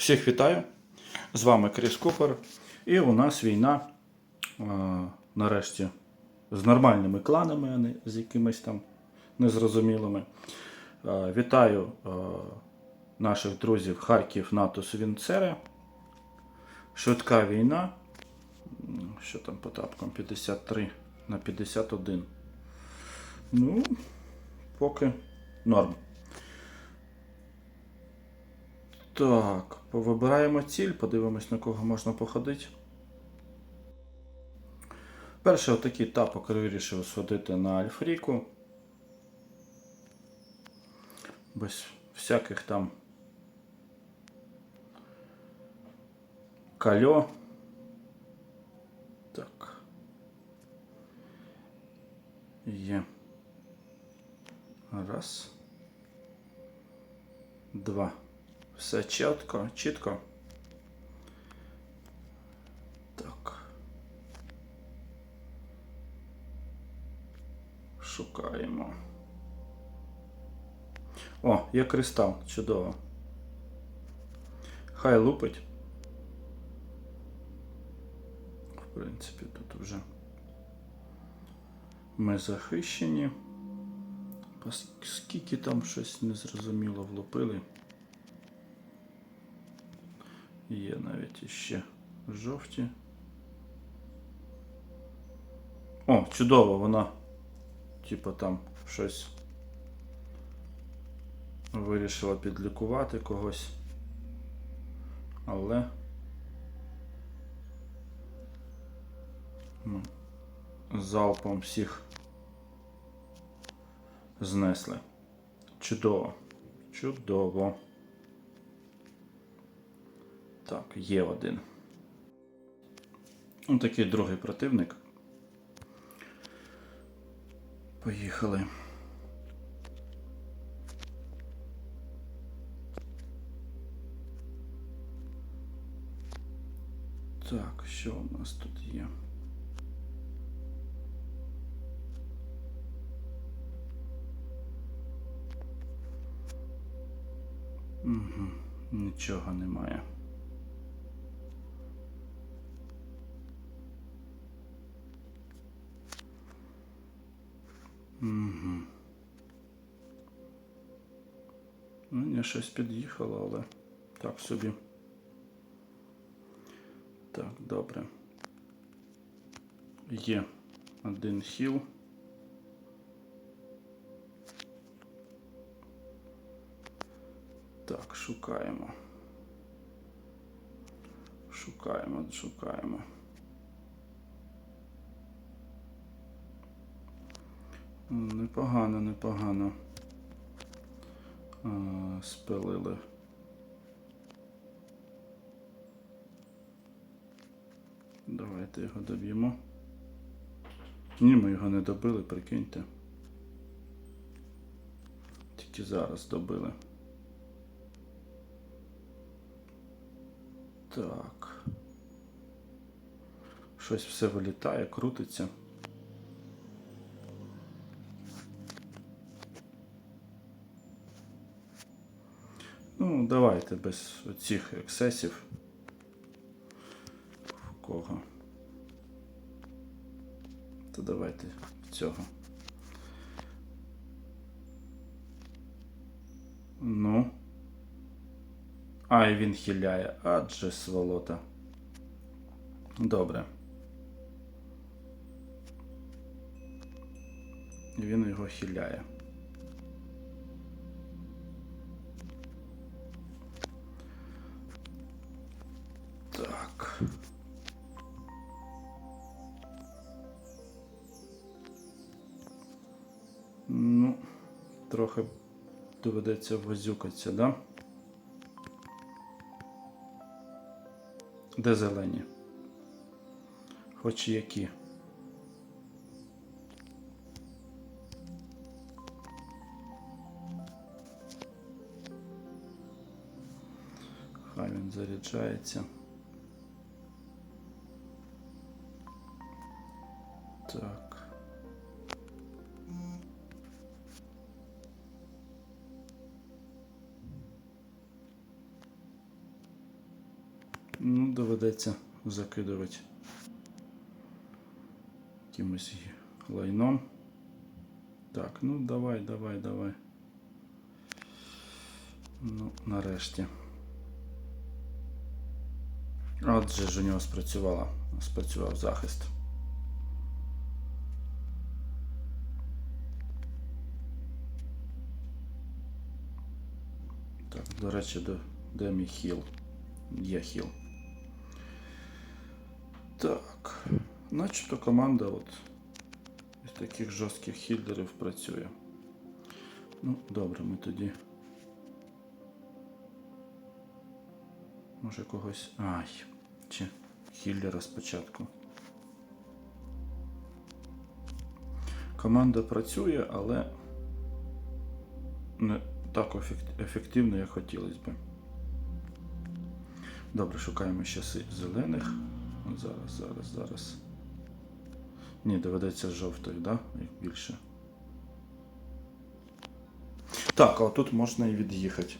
Всіх вітаю! З вами Кріс Купер. І у нас війна е, нарешті з нормальними кланами, а не з якимись там незрозумілими. Е, Вітаю е, наших друзів Харків, НАТО, Свінцере. Швидка війна. Що там по тапкам? 53 на 51. Ну, поки норм. Так, повибираємо ціль, подивимось, на кого можна походити. Перший отакий тапок вирішив сходити на Альфріку. Без всяких там кальо. Так. Є. Раз. Два. Все чітко, чітко. Так. Шукаємо. О, є кристал, чудово. Хай лупить. В принципі, тут вже ми захищені. Скільки там щось незрозуміло влупили. Є навіть іще жовті. О, чудово, вона, типу, там щось вирішила підлікувати когось. Але залпом всіх знесли. Чудово. Чудово. Так, є один. Ось такий другий противник. Поїхали. Так, що у нас тут є? Угу, нічого немає. Ну, ні, щось під'їхало, але так собі. Так, добре. Є один хіл. Так, шукаємо. Шукаємо, шукаємо. Непогано, непогано. А, спилили. Давайте його доб'ємо. Ні, ми його не добили, прикиньте. Тільки зараз добили. Так. Щось все вилітає, крутиться. Ну, давайте без оцих ексесів. В кого? То давайте цього. Ну. А, і він хиляє. Адже сволота. Добре. Він його хиляє. Так. Ну, трохи доведеться возюкатися, да? Де зелені? Хоч які. Хай він заряджається. Ну, закидувати якимось лайном. Так, ну давай, давай, давай. Ну, нарешті. От же ж у нього спрацювала, спрацював захист. Так, до речі, де мій хіл? Є хіл. Так. Начебто команда от із таких жорстких хілдерів працює. Ну, добре, ми тоді. Може когось. Ай. Чи хіллера спочатку. Команда працює, але не так ефективно, як хотілося б. Добре, шукаємо ще зелених. Зараз, зараз, зараз. Ні, доведеться жовтих, да? Їх більше. Так, а тут можна і від'їхати.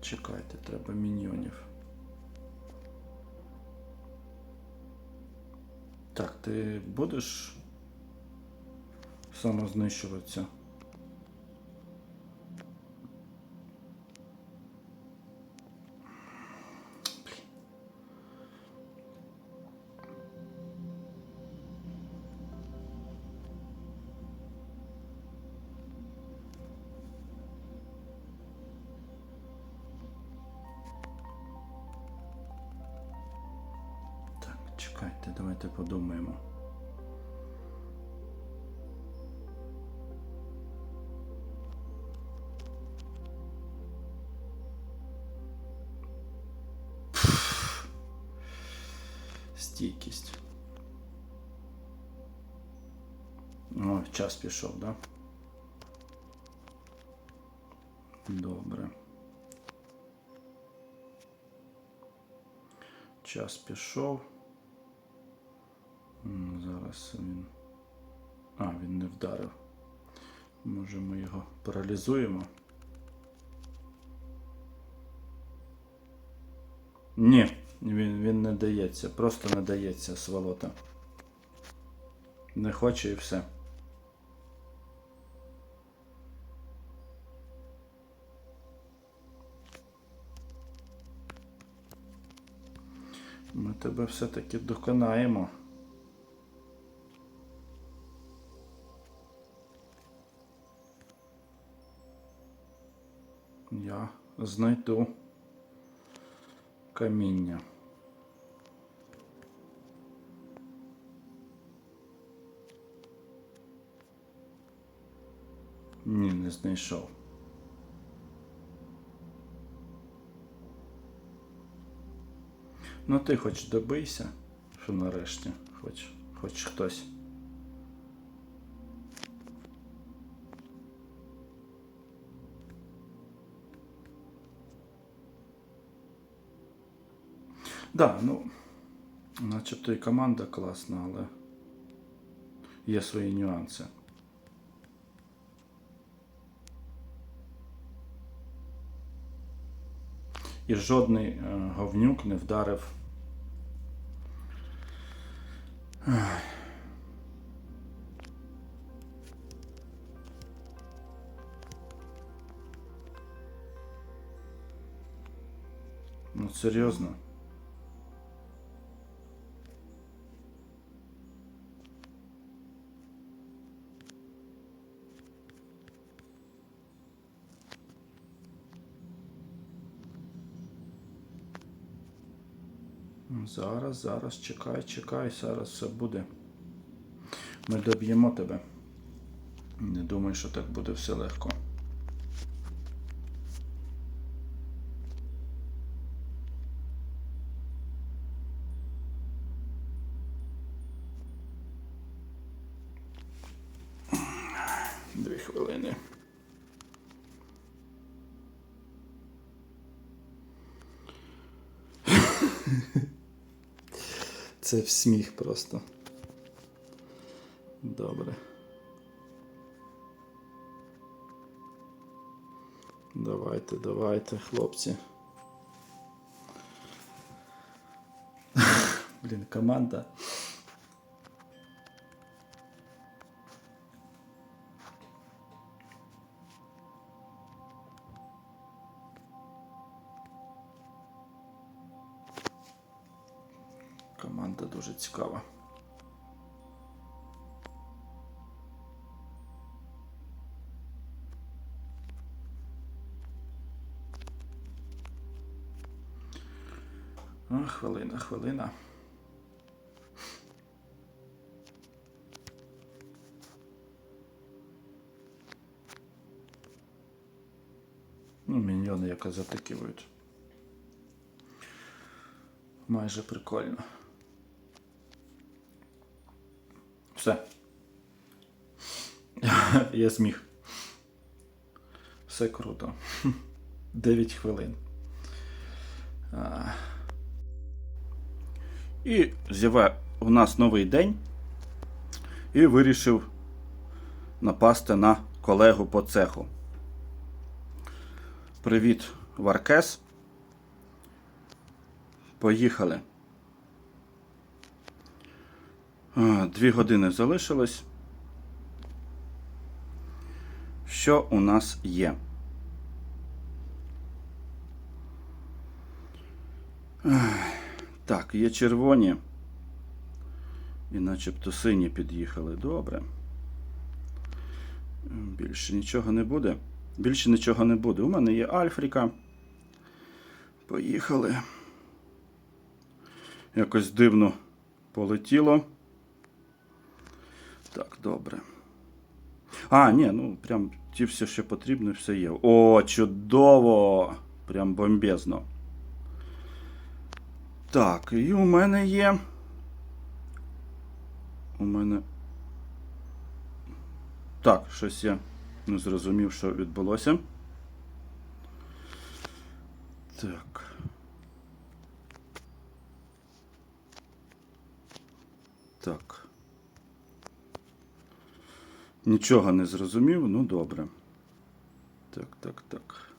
Чекайте, треба міньйонів. Так, ти будеш самознищуватися? Чекайте, давайте подумаємо. Стійкість. О, час пішов, да? Добре. Час пішов. Вдарив. Може ми його паралізуємо? Ні, він, він не дається, просто не дається сволота. Не хоче і все. Ми тебе все-таки доконаємо. Я знайду каміння. Ні, не знайшов. Ну ти хоч добийся, що нарешті, хоч, хоч хтось. Да, ну, начебто і команда класна, але є свої нюанси. І жодний е, говнюк не вдарив. Ну, серйозно. Зараз, зараз, чекай, чекай, зараз все буде. Ми доб'ємо тебе. Не думаю, що так буде все легко. Це в сміх просто. Добре. Давайте, давайте, хлопці. Блін, команда. Команда дуже цікава. Хвилина, хвилина. Ну, міньйони якось затикивають. Майже прикольно. Я зміг. Все круто. 9 хвилин. І з'явив у нас новий день і вирішив напасти на колегу по цеху. Привіт, Варкес. Поїхали. Дві години залишилось. Що у нас є? Так, є червоні. І начебто сині під'їхали. Добре. Більше нічого не буде. Більше нічого не буде. У мене є Альфріка. Поїхали. Якось дивно полетіло. Так, добре. А, ні, ну прям ті все, що потрібно, все є. О, чудово! Прям бомбезно. Так, і у мене є. У мене. Так, щось я не зрозумів, що відбулося. Так. Так. Нічого не зрозумів, ну добре. Так, так, так.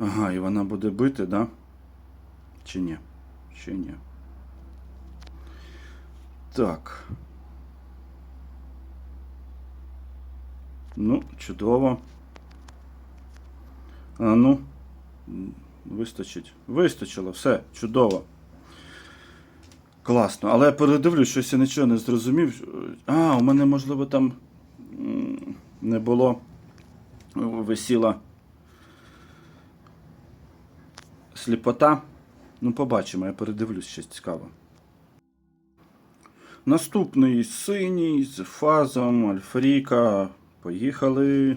Ага, і вона буде бити, да? Чи ні? Чи ні? Так. Ну, чудово. А ну, вистачить. Вистачило, все, чудово. Класно. Але я передивлюсь, щось я нічого не зрозумів. А, у мене, можливо, там не було. Висіла сліпота. Ну, побачимо, я передивлюсь щось цікаве. Наступний синій з фазом Альфріка. Поїхали.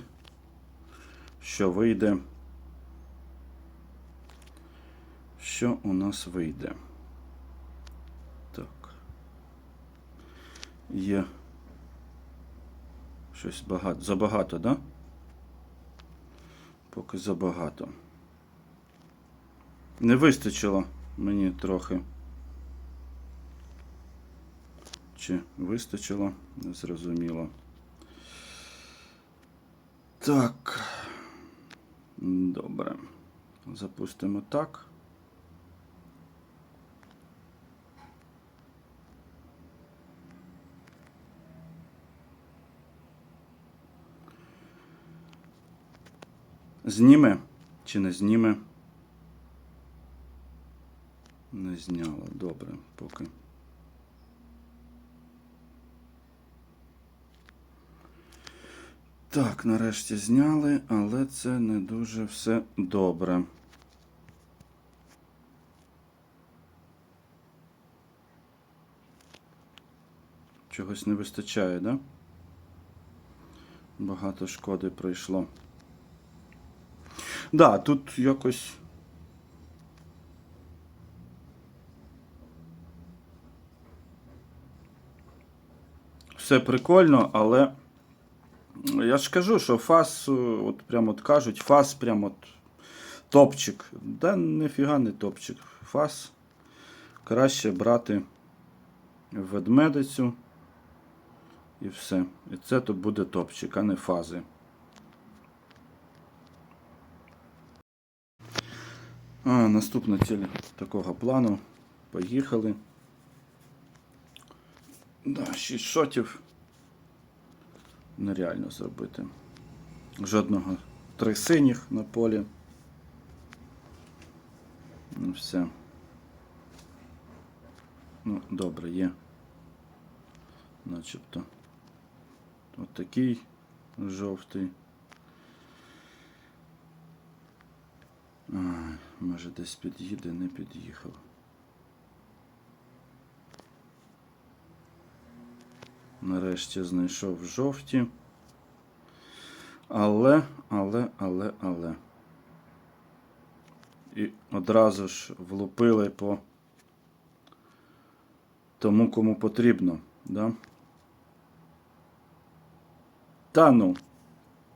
Що вийде? Що у нас вийде? Так. Є. Щось багато. Забагато, да? Поки забагато. Не вистачило мені трохи. Чи вистачило? Не зрозуміло. Так. Добре. Запустимо так. Зніме чи не зніме? Не зняло. Добре, поки. Так, нарешті зняли, але це не дуже все добре. Чогось не вистачає, да? Багато шкоди пройшло. Да, тут якось. Все прикольно, але я ж кажу, що фас, е, от прямо от кажуть, фас прямо от топчик. Да ніфіга не топчик. Фас краще брати ведмедицю і все. І це то буде топчик, а не фази. А, наступна ціль такого плану. Поїхали. Да, 6 шотів. Нереально зробити. Жодного три синіх на полі. Ну, все. Ну, добре, є. Начебто. От такий жовтий. А, може десь під'їде, не під'їхав. Нарешті знайшов жовті. Але, але, але, але. І одразу ж влупили по тому, кому потрібно. Да? Та ну,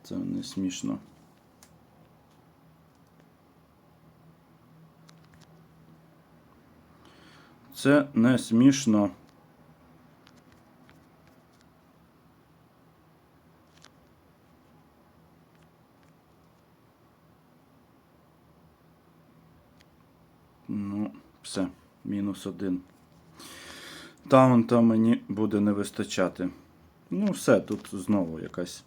це не смішно. Це не смішно. Ну, все, мінус один. Таунта мені буде не вистачати. Ну, все, тут знову якась.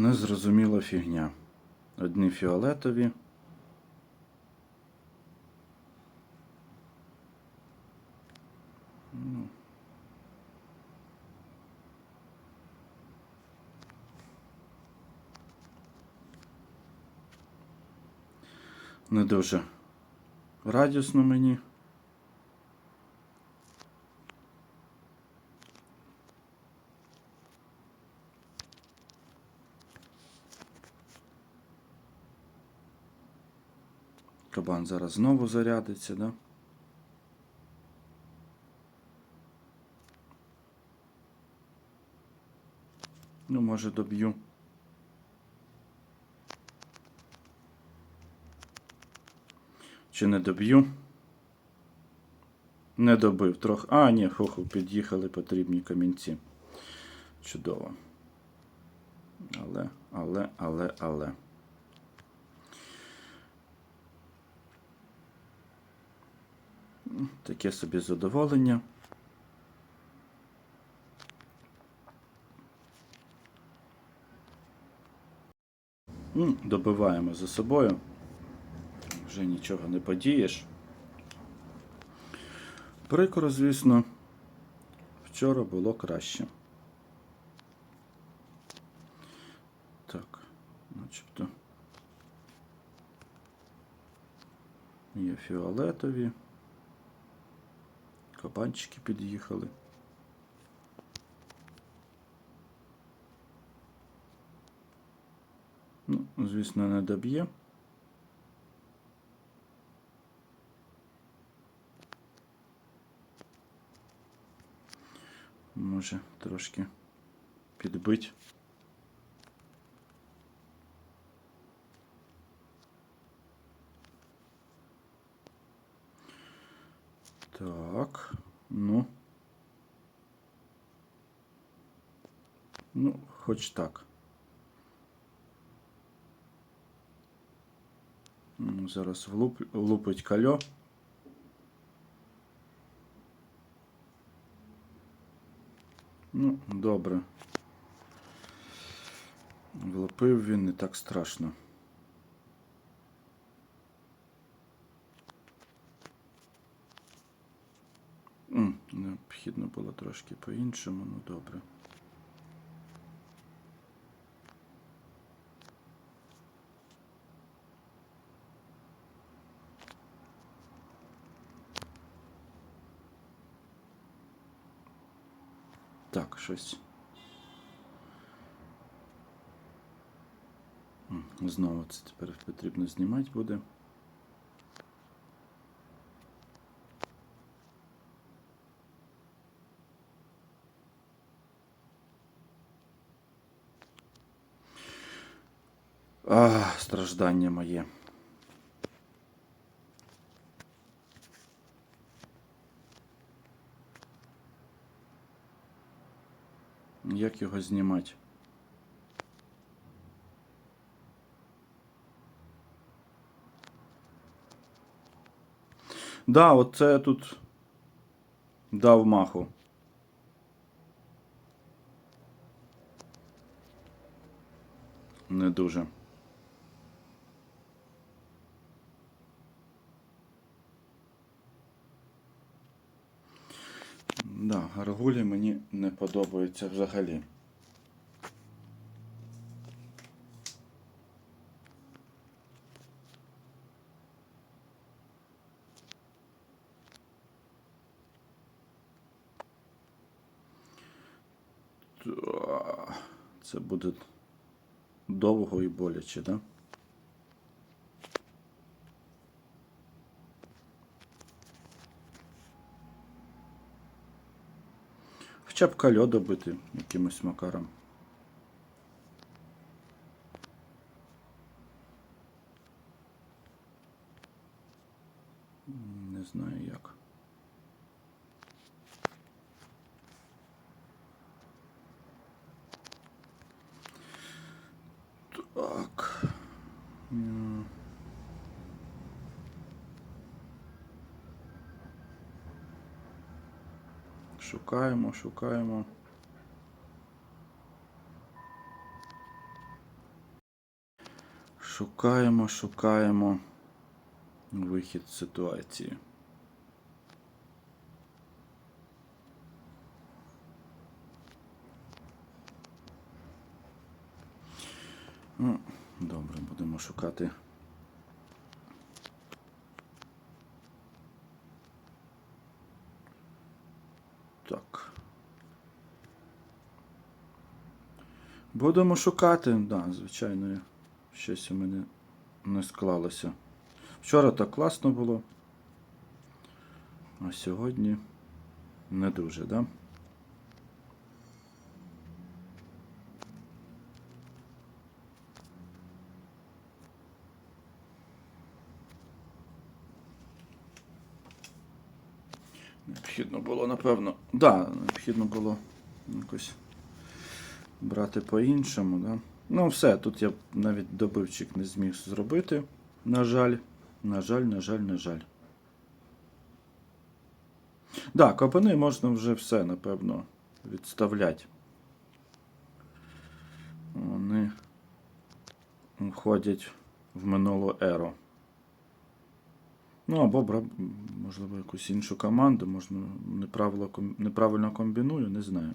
Незрозуміла фігня. Одні фіолетові. Ну. Не дуже радісно мені. Кабан зараз знову зарядиться, да? Ну, може, доб'ю. Чи не доб'ю? Не добив трохи. А, ні, хоху, під'їхали потрібні камінці. Чудово. Але, але, але, але. Таке собі задоволення. Добиваємо за собою. Вже нічого не подієш. Прикро, звісно, вчора було краще. Так, начебто. Є фіолетові. Кабанчики під'їхали. Ну, звісно, не доб'є. Може трошки підбить. Так, ну. Ну, хоч так. М, Зараз влуп, влупить кальо. Ну, добре. Влупив він не так страшно. Необхідно було трошки по-іншому, ну добре. Так, щось. Знову це тепер потрібно знімати буде. А, страждання моє. Як його знімати? Да, оце тут дав маху. Не дуже. Да, гаргулі мені не подобаються взагалі. Це буде довго і боляче, так? Да? Хоча б кальо добити якимось макаром. Не знаю як. Так. Шукаємо, шукаємо. Шукаємо, шукаємо вихід з ситуації. Ну, добре, будемо шукати. Так. Будемо шукати, так, да, звичайно, щось у мене не склалося. Вчора так класно було. А сьогодні не дуже, да? Необхідно було, напевно. Да, необхідно було якось брати по-іншому, да? Ну, все, тут я навіть добивчик не зміг зробити. На жаль, на жаль, на жаль, на жаль. Да, копани можна вже все, напевно, відставляти. Вони входять в минулу еру. Ну, або можливо якусь іншу команду, можна неправильно комбіную, не знаю.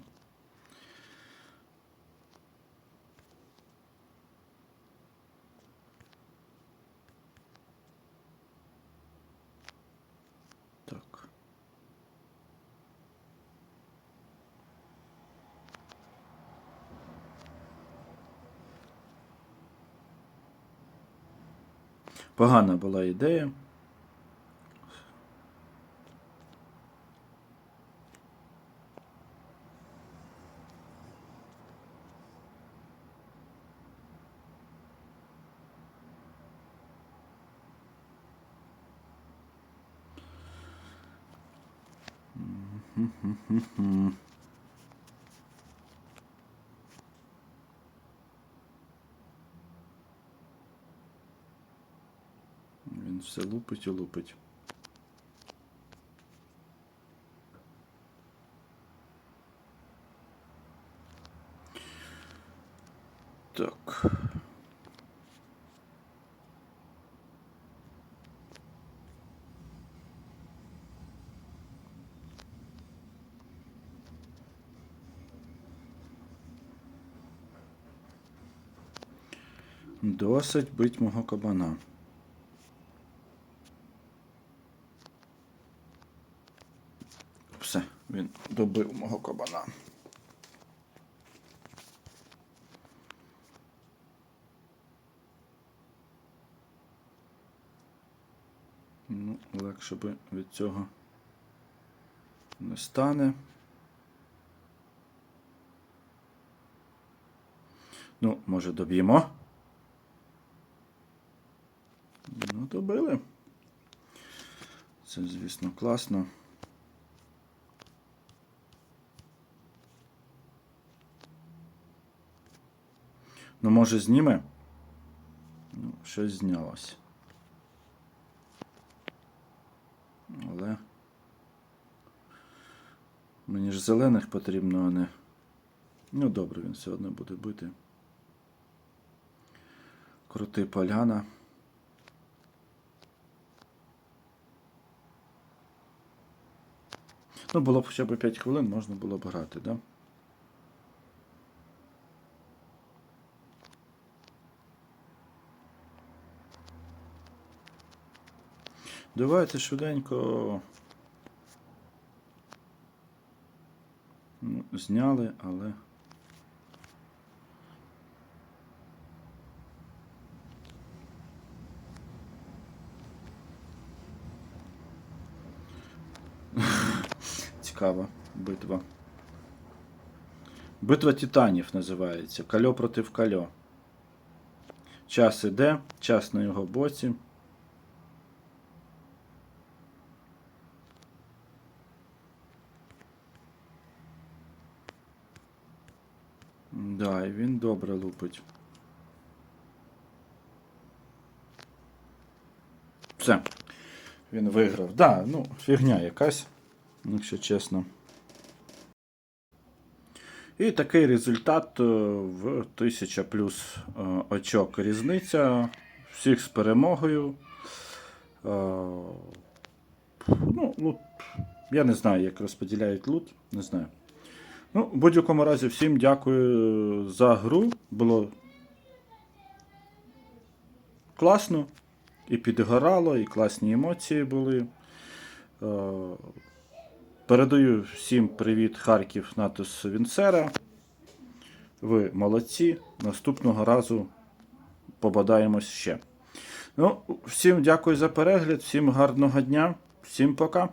Так. Погана була ідея. Він все лупить і лупить. Так. Досить бить мого кабана. Все, він добив мого кабана. Ну, легше би від цього не стане. Ну, може, доб'ємо. Ну, добили. Це, звісно, класно. Ну, може, зніме? Ну, щось знялось. Але. Мені ж зелених потрібно, а не. Ну, добре, він все одно буде бити. Крути поляна. Ну, було б хоча б 5 хвилин, можна було б грати, да? Давайте швиденько. Ну, зняли, але. Цікава битва. Битва титанів називається. Кальо проти кальо. Час іде, час на його боці. Да, і він добре лупить. Все. Він виграв. Да, ну, фігня якась, якщо чесно. І такий результат е, в 1000 плюс е, очок різниця. Всіх з перемогою. Е, Ну, лут. Я не знаю, як розподіляють лут. Не знаю. Ну, в будь-якому разі, всім дякую за гру. Було класно. І підгорало, і класні емоції були. Е, Передаю всім привіт Харків Натус Вінцера. Ви молодці. Наступного разу побадаємось ще. Ну, всім дякую за перегляд, всім гарного дня, всім пока.